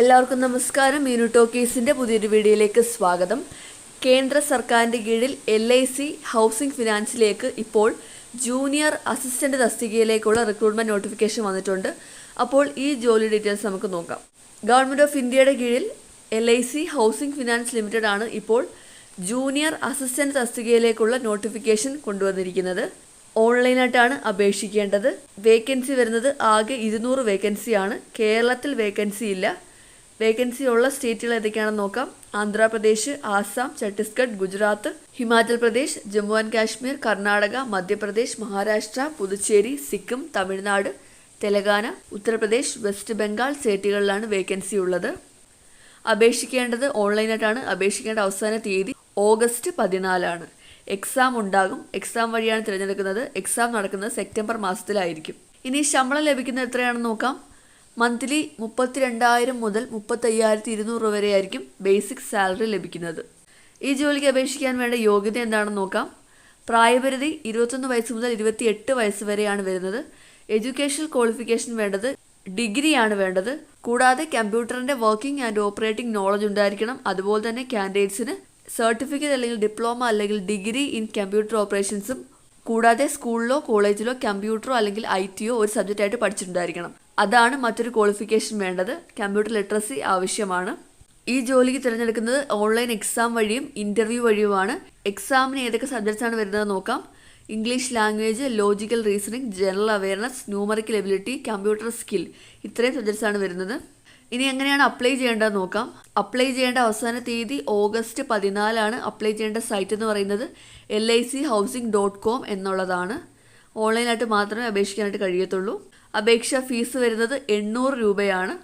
എല്ലാവർക്കും നമസ്കാരം. മീനു ടോക്കീസിന്റെ പുതിയൊരു വീഡിയോയിലേക്ക് സ്വാഗതം. കേന്ദ്ര സർക്കാരിന്റെ കീഴിൽ എൽ ഐ സി ഹൗസിംഗ് ഫിനാൻസിലേക്ക് ഇപ്പോൾ ജൂനിയർ അസിസ്റ്റന്റ് തസ്തികയിലേക്കുള്ള റിക്രൂട്ട്മെന്റ് നോട്ടിഫിക്കേഷൻ വന്നിട്ടുണ്ട്. അപ്പോൾ ഈ ജോലി ഡീറ്റെയിൽസ് നമുക്ക് നോക്കാം. ഗവൺമെന്റ് ഓഫ് ഇന്ത്യയുടെ കീഴിൽ L I C housing finance limited ആണ് ഇപ്പോൾ ജൂനിയർ അസിസ്റ്റന്റ് തസ്തികയിലേക്കുള്ള നോട്ടിഫിക്കേഷൻ കൊണ്ടുവന്നിരിക്കുന്നത്. ഓൺലൈനായിട്ടാണ് അപേക്ഷിക്കേണ്ടത്. വേക്കൻസി വരുന്നത് ആകെ ഇരുന്നൂറ് വേക്കൻസിയാണ്. കേരളത്തിൽ വേക്കൻസി ഇല്ല. വേക്കൻസി ഉള്ള സ്റ്റേറ്റുകൾ ഏതൊക്കെയാണെന്ന് നോക്കാം. ആന്ധ്രാപ്രദേശ് ആസാം ഛത്തീസ്ഗഡ് ഗുജറാത്ത് ഹിമാചൽ പ്രദേശ് ജമ്മു ആൻഡ് കാശ്മീർ കർണാടക മധ്യപ്രദേശ് മഹാരാഷ്ട്ര പുതുച്ചേരി സിക്കിം തമിഴ്നാട് തെലങ്കാന ഉത്തർപ്രദേശ് വെസ്റ്റ് ബംഗാൾ സ്റ്റേറ്റുകളിലാണ് വേക്കൻസി ഉള്ളത്. അപേക്ഷിക്കേണ്ടത് ഓൺലൈനായിട്ടാണ് അപേക്ഷിക്കേണ്ട അവസാന തീയതി ഓഗസ്റ്റ് പതിനാലാണ്. എക്സാം ഉണ്ടാകും. എക്സാം വഴിയാണ് തിരഞ്ഞെടുക്കുന്നത്. എക്സാം നടക്കുന്നത് സെപ്റ്റംബർ മാസത്തിലായിരിക്കും. ഇനി ശമ്പളം ലഭിക്കുന്നത് എത്രയാണെന്ന് നോക്കാം. മന്ത്ലി മുപ്പത്തിരണ്ടായിരം മുതൽ മുപ്പത്തയ്യായിരത്തി ഇരുന്നൂറ് വരെയായിരിക്കും ബേസിക് സാലറി ലഭിക്കുന്നത്. ഈ ജോലിക്ക് അപേക്ഷിക്കാൻ വേണ്ട യോഗ്യത എന്താണെന്ന് നോക്കാം. പ്രായപരിധി ഇരുപത്തൊന്ന് വയസ്സ് മുതൽ ഇരുപത്തി എട്ട് വയസ്സ് വരെയാണ് വരുന്നത്. എഡ്യൂക്കേഷണൽ ക്വാളിഫിക്കേഷൻ വേണ്ടത് ഡിഗ്രിയാണ് വേണ്ടത്. കൂടാതെ കമ്പ്യൂട്ടറിന്റെ വർക്കിംഗ് ആൻഡ് ഓപ്പറേറ്റിംഗ് നോളജ് ഉണ്ടായിരിക്കണം. അതുപോലെ തന്നെ കാൻഡിഡേറ്റ്സിന് സർട്ടിഫിക്കറ്റ് അല്ലെങ്കിൽ ഡിപ്ലോമ അല്ലെങ്കിൽ ഡിഗ്രി ഇൻ കമ്പ്യൂട്ടർ ഓപ്പറേഷൻസും കൂടാതെ സ്കൂളിലോ കോളേജിലോ കമ്പ്യൂട്ടറോ അല്ലെങ്കിൽ ഐ ടിയോ ഒരു സബ്ജക്റ്റായിട്ട് പഠിച്ചിട്ടുണ്ടായിരിക്കണം. അതാണ് മറ്റൊരു ക്വാളിഫിക്കേഷൻ വേണ്ടത്. കമ്പ്യൂട്ടർ ലിറ്ററസി ആവശ്യമാണ്. ഈ ജോലിക്ക് തിരഞ്ഞെടുക്കുന്നത് ഓൺലൈൻ എക്സാം വഴിയും ഇന്റർവ്യൂ വഴിയുമാണ്. എക്സാമിന് ഏതൊക്കെ സബ്ജക്ട്സ് ആണ് വരുന്നത് നോക്കാം. English language logical reasoning general awareness numerical ability computer skill ഇത്രയും സബ്ജക്ട്സ് ആണ് വരുന്നത്. ഇനി എങ്ങനെയാണ് അപ്ലൈ ചെയ്യേണ്ടത് നോക്കാം. അപ്ലൈ ചെയ്യേണ്ട അവസാന തീയതി ഓഗസ്റ്റ് പതിനാലാണ്. അപ്ലൈ ചെയ്യേണ്ട സൈറ്റ് എന്ന് പറയുന്നത് L I C housing dot com എന്നുള്ളതാണ്. ഓൺലൈനായിട്ട് മാത്രമേ അപേക്ഷിക്കാനായിട്ട് കഴിയത്തുള്ളൂ. അപേക്ഷ ഫീസ് വരുന്നത് എണ്ണൂറ് രൂപയാണ്.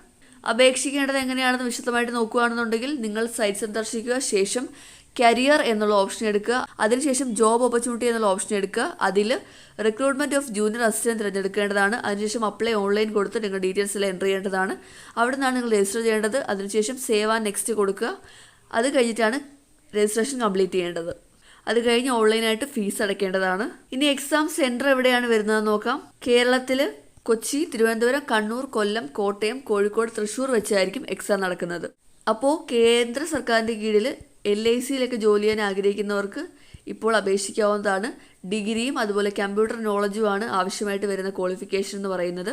അപേക്ഷിക്കേണ്ടത് എങ്ങനെയാണെന്ന് വിശദമായിട്ട് നോക്കുകയാണെന്നുണ്ടെങ്കിൽ നിങ്ങൾ സൈറ്റ് സന്ദർശിക്കുക ശേഷം കരിയർ എന്നുള്ള ഓപ്ഷൻ എടുക്കുക അതിനുശേഷം ജോബ് ഓപ്പർച്യൂണിറ്റി എന്നുള്ള ഓപ്ഷൻ എടുക്കുക. അതിൽ റിക്രൂട്ട്മെന്റ് ഓഫ് ജൂനിയർ അസിസ്റ്റന്റ് തിരഞ്ഞെടുക്കേണ്ടതാണ്. അതിനുശേഷം അപ്ലൈ ഓൺലൈൻ കൊടുത്ത് നിങ്ങൾ ഡീറ്റെയിൽസ് എല്ലാം എന്റർ ചെയ്യേണ്ടതാണ്. അവിടെ നിന്നാണ് നിങ്ങൾ രജിസ്റ്റർ ചെയ്യേണ്ടത്. അതിനുശേഷം സേവ് ആൻഡ് നെക്സ്റ്റ് കൊടുക്കുക. അത് കഴിഞ്ഞിട്ടാണ് രജിസ്ട്രേഷൻ കംപ്ലീറ്റ് ചെയ്യേണ്ടത്. അത് കഴിഞ്ഞ് ഓൺലൈനായിട്ട് ഫീസ് അടയ്ക്കേണ്ടതാണ്. ഇനി എക്സാം സെന്റർ എവിടെയാണ് വരുന്നതെന്ന് നോക്കാം. കേരളത്തിൽ കൊച്ചി തിരുവനന്തപുരം കണ്ണൂർ കൊല്ലം കോട്ടയം കോഴിക്കോട് തൃശൂർ വെച്ചായിരിക്കും എക്സാം നടക്കുന്നത്. അപ്പോൾ കേന്ദ്ര സർക്കാരിന്റെ കീഴിൽ എൽ ഐ സിയിലൊക്കെ ജോലി ചെയ്യാൻ ആഗ്രഹിക്കുന്നവർക്ക് ഇപ്പോൾ അപേക്ഷിക്കാവുന്നതാണ്. ഡിഗ്രിയും അതുപോലെ കമ്പ്യൂട്ടർ നോളജുമാണ് ആവശ്യമായിട്ട് വരുന്ന ക്വാളിഫിക്കേഷൻ എന്ന് പറയുന്നത്.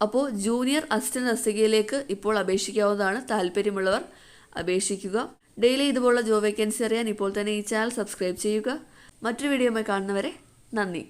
അപ്പോൾ ജൂനിയർ അസിസ്റ്റന്റ് തസ്തികയിലേക്ക് ഇപ്പോൾ അപേക്ഷിക്കാവുന്നതാണ്. താല്പര്യമുള്ളവർ അപേക്ഷിക്കുക. ഡെയിലി ഇതുപോലുള്ള ജോബ് വേക്കൻസി അറിയാൻ ഇപ്പോൾ തന്നെ ഈ ചാനൽ സബ്സ്ക്രൈബ് ചെയ്യുക. മറ്റൊരു വീഡിയോയുമായി കാണുന്നവരെ നന്ദി.